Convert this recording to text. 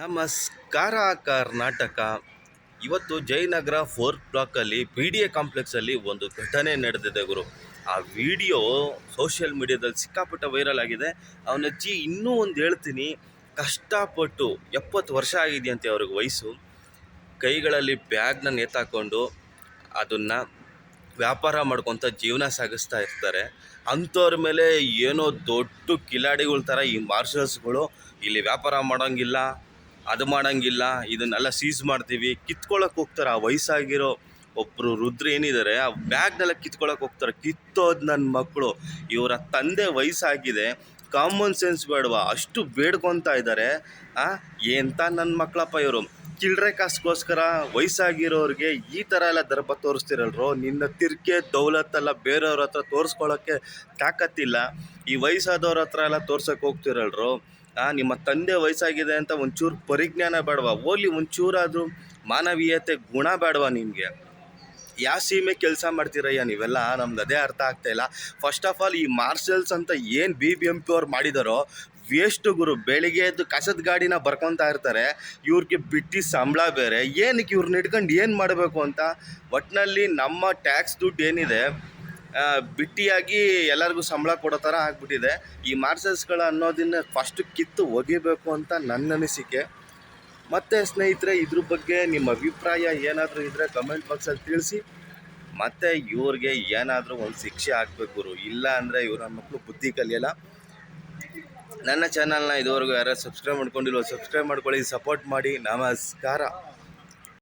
ನಮಸ್ಕಾರ, ಕರ್ನಾಟಕ. ಇವತ್ತು ಜಯನಗರ ಫೋರ್ತ್ ಬ್ಲಾಕಲ್ಲಿ ಪಿ ಡಿ ಎ ಕಾಂಪ್ಲೆಕ್ಸಲ್ಲಿ ಒಂದು ಘಟನೆ ನಡೆದಿದೆ ಗುರು. ಆ ವಿಡಿಯೋ ಸೋಷಿಯಲ್ ಮೀಡಿಯಾದಲ್ಲಿ ಸಿಕ್ಕಾಪಟ್ಟೆ ವೈರಲ್ ಆಗಿದೆ. ಅವನಜ್ಜಿ ಇನ್ನೂ ಒಂದು ಹೇಳ್ತೀನಿ, ಕಷ್ಟಪಟ್ಟು ಎಪ್ಪತ್ತು ವರ್ಷ ಆಗಿದೆಯಂತೆ ಅವ್ರಿಗೆ ವಯಸ್ಸು. ಕೈಗಳಲ್ಲಿ ಬ್ಯಾಗ್ನ ನೇತಾಕೊಂಡು ಅದನ್ನು ವ್ಯಾಪಾರ ಮಾಡ್ಕೊತ ಜೀವನ ಸಾಗಿಸ್ತಾ ಇರ್ತಾರೆ. ಅಂಥವ್ರ ಮೇಲೆ ಏನೋ ದೊಡ್ಡ ಕಿಲಾಡಿಗಳ ಥರ ಈ ಮಾರ್ಷಲ್ಸ್ಗಳು ಇಲ್ಲಿ ವ್ಯಾಪಾರ ಮಾಡೋಂಗಿಲ್ಲ. ಅದು ಮಾಡೋಂಗಿಲ್ಲ, ಇದನ್ನೆಲ್ಲ ಸೀಸ್ ಮಾಡ್ತೀವಿ. ಕಿತ್ಕೊಳಕ್ಕೆ ಹೋಗ್ತಾರೆ. ಆ ವಯಸ್ಸಾಗಿರೋ ಒಬ್ಬರು ರುದ್ರ ಏನಿದ್ದಾರೆ ಆ ಬ್ಯಾಗ್ನೆಲ್ಲ ಕಿತ್ಕೊಳಕ್ಕೆ ಹೋಗ್ತಾರೆ. ಕಿತ್ತೋದು ನನ್ನ ಮಕ್ಕಳು ಇವರ ತಂದೆ ವಯಸ್ಸಾಗಿದೆ. ಕಾಮನ್ ಸೆನ್ಸ್ ಬೇಡವಾ ಅಷ್ಟು ಬೇಡ್ಕೊತಾ ಇದ್ದಾರೆ ಎಂಥ ನನ್ನ ಮಕ್ಕಳಪ್ಪ ಇವರು? ಚಿಲ್ಡ್ರೆ ಕಾಸ್ಗೋಸ್ಕರ ವಯಸ್ಸಾಗಿರೋರಿಗೆ ಈ ಥರ ಎಲ್ಲ ದರ್ಪ ತೋರಿಸ್ತಿರಲ್ರೋ? ನಿನ್ನ ತಿರ್ಕೆ ದೌಲತ್ತೆಲ್ಲ ಬೇರೆಯವ್ರ ಹತ್ರ ತೋರಿಸ್ಕೊಳ್ಳೋಕ್ಕೆ ತಾಕತ್ತಿಲ್ಲ. ಈ ವಯಸ್ಸಾದವ್ರ ಹತ್ರ ಎಲ್ಲ ತೋರ್ಸೋಕೆ ಹೋಗ್ತಿರಲ್ರೋ? ನಿಮ್ಮ ತಂದೆ ವಯಸ್ಸಾಗಿದೆ ಅಂತ ಒಂಚೂರು ಪರಿಜ್ಞಾನ ಬೇಡವಾ? ಓಲಿ ಒಂಚೂರಾದರೂ ಮಾನವೀಯತೆ ಗುಣ ಬೇಡವಾ ನಿಮಗೆ ಯಾವ ಸೀಮೆ ಕೆಲಸ ಮಾಡ್ತೀರಯ್ಯ? ನೀವೆಲ್ಲ ನಮ್ದು ಅದೇ ಅರ್ಥ ಆಗ್ತಾ ಇಲ್ಲ. ಫಸ್ಟ್ ಆಫ್ ಆಲ್ ಈ ಮಾರ್ಷಲ್ಸ್ ಅಂತ ಏನು ಬಿ ಬಿ ಎಂ ಪಿ ಅವ್ರು ಮಾಡಿದಾರೋ ವೇಸ್ಟ್ ಗುರು ಬೆಳಿಗ್ಗೆ ಎದ್ದು ಕಸದ ಗಾಡಿನ ಬರ್ಕೊತಾ ಇರ್ತಾರೆ. ಇವ್ರಿಗೆ ಬಿಟ್ಟು ಸಂಬಳ ಬೇರೆ. ಏನಕ್ಕೆ ಇವ್ರನ್ನ ಇಟ್ಕೊಂಡು ಏನು ಮಾಡಬೇಕು ಅಂತ? ಒಟ್ಟಿನಲ್ಲಿ ನಮ್ಮ ಟ್ಯಾಕ್ಸ್ ದುಡ್ಡು ಏನಿದೆ ಬಿಟ್ಟಿಯಾಗಿ ಎಲ್ಲರಿಗೂ ಸಂಬಳ ಕೊಡೋ ಥರ ಆಗಿಬಿಟ್ಟಿದೆ. ಈ ಮಾರ್ಷಲ್ಸ್ಗಳು ಅನ್ನೋದನ್ನ ಫಸ್ಟ್ ಕಿತ್ತು ಒಗಿಬೇಕು ಅಂತ ನನ್ನ ಅನಿಸಿಕೆ. ಮತ್ತು ಸ್ನೇಹಿತರೆ, ಇದ್ರ ಬಗ್ಗೆ ನಿಮ್ಮ ಅಭಿಪ್ರಾಯ ಏನಾದರೂ ಇದ್ದರೆ ಕಮೆಂಟ್ ಬಾಕ್ಸಲ್ಲಿ ತಿಳಿಸಿ. ಮತ್ತು ಇವ್ರಿಗೆ ಏನಾದರೂ ಒಂದು ಶಿಕ್ಷೆ ಆಗಬೇಕು ಗುರು. ಇಲ್ಲ ಅಂದರೆ ಇವ್ರ ನನ್ನ ಮಕ್ಕಳು ಬುದ್ಧಿ ಕಲಿಯಲ್ಲ. ನನ್ನ ಚಾನಲ್ನ ಇದುವರೆಗೂ ಯಾರು ಸಬ್ಸ್ಕ್ರೈಬ್ ಮಾಡ್ಕೊಂಡಿಲ್ವೋ ಸಬ್ಸ್ಕ್ರೈಬ್ ಮಾಡ್ಕೊಳ್ಳಿ ಸಪೋರ್ಟ್ ಮಾಡಿ. ನಮಸ್ಕಾರ.